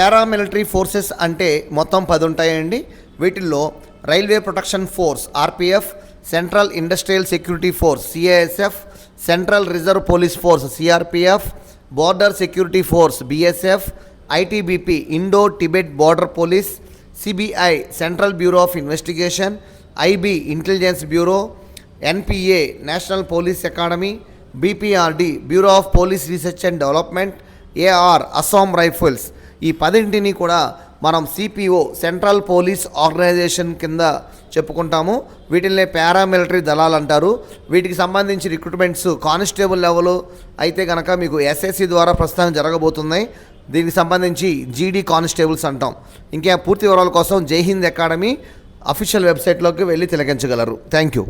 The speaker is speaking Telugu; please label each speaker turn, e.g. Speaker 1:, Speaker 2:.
Speaker 1: పారామిలిటరీ ఫోర్సెస్ అంటే మొత్తం పది ఉంటాయండి వీటిల్లో Railway Protection Force RPF Central Industrial Security Force CISF Central Reserve Police Force CRPF Border Security Force BSF ITBP Indo Tibet border police CBI Central Bureau of Investigation IB Intelligence Bureau NPA National Police Academy BPRD Bureau of Police Research and Development AR Assam Rifles. ఈ పదింటిని కూడా మనం సిపిఓ సెంట్రల్ పోలీస్ ఆర్గనైజేషన్ కింద చెప్పుకుంటాము. వీటిల్నే పారామిలిటరీ దళాలు అంటారు. వీటికి సంబంధించి రిక్రూట్మెంట్స్ కానిస్టేబుల్ లెవెల్ అయితే కనుక మీకు ఎస్ఎస్సి ద్వారా ప్రస్తుతం జరగబోతున్నాయి. దీనికి సంబంధించి జీడీ కానిస్టేబుల్స్ అంటాం. ఇంకా పూర్తి వివరాల కోసం జై హింద్ అకాడమీ అఫీషియల్ వెబ్సైట్లోకి వెళ్ళి తిలకించగలరు. Thank you